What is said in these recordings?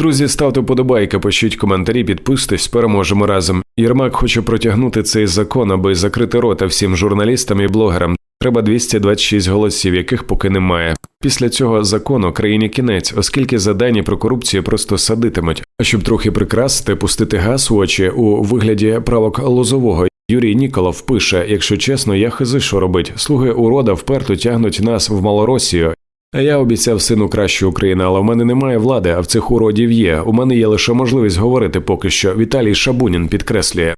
Друзі, ставте вподобайки, пишіть коментарі, підписуйтесь, переможемо разом. Єрмак хоче протягнути цей закон, аби закрити рота всім журналістам і блогерам. Треба 226 голосів, яких поки немає. Після цього закону країні кінець, оскільки за про корупцію просто садитимуть. А щоб трохи прикрасити, пустити газ у очі у вигляді правок лозового. Юрій Ніколов пише: якщо чесно, я хизи, що робить. Слуги урода вперто тягнуть нас в Малоросію. Я обіцяв сину кращої України, але в мене немає влади, а в цих уродів є. У мене є лише можливість говорити поки що. Віталій Шабунін підкреслює.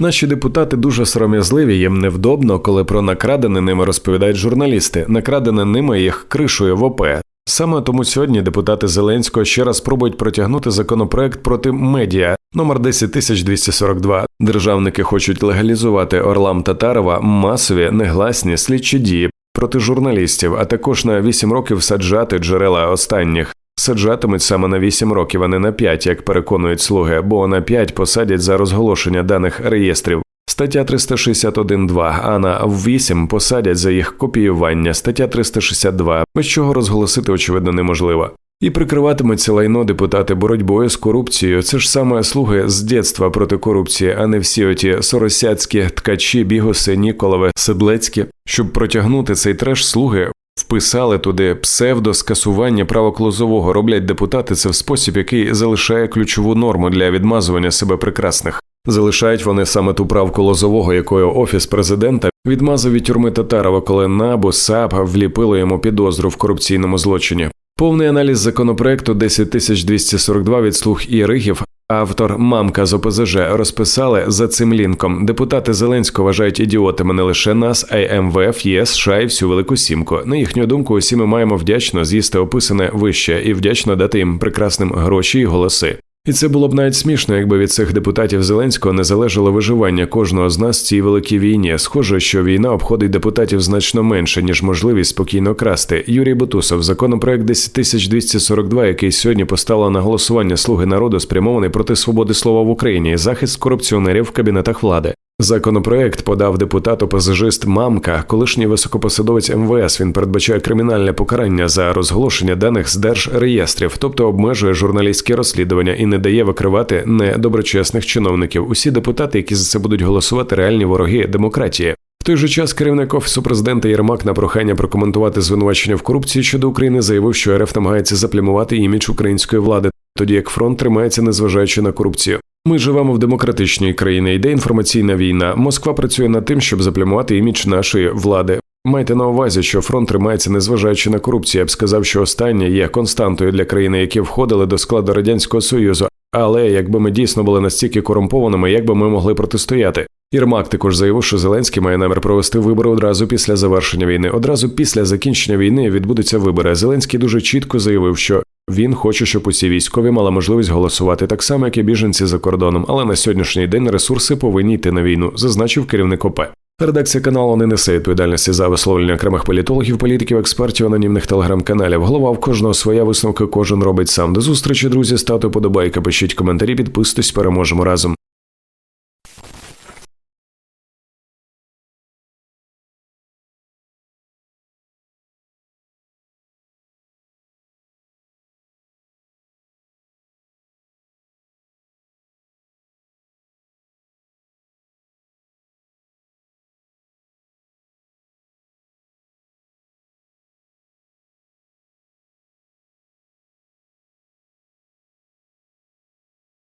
Наші депутати дуже сором'язливі, їм невдобно, коли про накрадене ними розповідають журналісти. Накрадене ними їх кришує в ОП. Саме тому сьогодні депутати Зеленського ще раз спробують протягнути законопроект проти медіа номер 10242. Державники хочуть легалізувати Орлам Татарова масові негласні слідчі дії проти журналістів, а також на 8 років саджати джерела останніх. Саджатимуть саме на 8 років, а не на 5, як переконують слуги, бо на 5 посадять за розголошення даних реєстрів. Стаття 361.2, а на 8 посадять за їх копіювання. Стаття 362, без чого розголосити очевидно неможливо. І прикриватимуться лайно депутати боротьбою з корупцією. Це ж саме слуги з дєтства проти корупції, а не всі оті соросяцькі ткачі, бігуси, Ніколове, Седлецькі. Щоб протягнути цей треш, слуги вписали туди псевдоскасування правок лозового. Роблять депутати це в спосіб, який залишає ключову норму для відмазування себе прекрасних. Залишають вони саме ту правку лозового, якою офіс президента відмазав від тюрми Татарова, коли НАБУ САП вліпило йому підозру в корупційному злочині. Повний аналіз законопроекту 10242 від слуг і ригів. Автор мамка з ОПЗЖ розписали за цим лінком. Депутати Зеленського вважають ідіотами не лише нас, а й МВФ, ЄС, США і всю велику сімку. На їхню думку, усі ми маємо вдячно з'їсти описане вище і вдячно дати їм прекрасним гроші і голоси. І це було б навіть смішно, якби від цих депутатів Зеленського не залежало виживання кожного з нас в цій великій війні. Схоже, що війна обходить депутатів значно менше, ніж можливість спокійно красти. Юрій Бутусов, законопроект 10242, який сьогодні поставила на голосування слуги народу, спрямований проти свободи слова в Україні, і захист корупціонерів в кабінетах влади. Законопроект подав депутат-опозижист Мамка, колишній високопосадовець МВС. Він передбачає кримінальне покарання за розголошення даних з держреєстрів, тобто обмежує журналістські розслідування і не дає викривати недоброчесних чиновників. Усі депутати, які за це будуть голосувати, реальні вороги демократії. Той же час керівник офісу президента Єрмак на прохання прокоментувати звинувачення в корупції щодо України заявив, що РФ намагається заплямувати імідж української влади, тоді як фронт тримається, незважаючи на корупцію. Ми живемо в демократичній країні, йде інформаційна війна. Москва працює над тим, щоб заплямувати імідж нашої влади. Майте на увазі, що фронт тримається, незважаючи на корупцію. Я б сказав, що останнє є константою для країни, які входили до складу радянського союзу. Але якби ми дійсно були настільки корумпованими, як би ми могли протистояти? Єрмак також заявив, що Зеленський має намір провести вибори одразу після завершення війни. Одразу після закінчення війни відбудуться вибори. Зеленський дуже чітко заявив, що він хоче, щоб усі військові мали можливість голосувати так само, як і біженці за кордоном, але на сьогоднішній день ресурси повинні йти на війну, зазначив керівник ОП. Редакція каналу не несе відповідальності за висловлення окремих політологів, політиків, експертів, анонімних телеграм-каналів. Голова в кожного своя висновка, кожен робить сам. До зустрічі, друзі, ставте подобайка, пишіть коментарі, підписуйтесь, переможемо разом.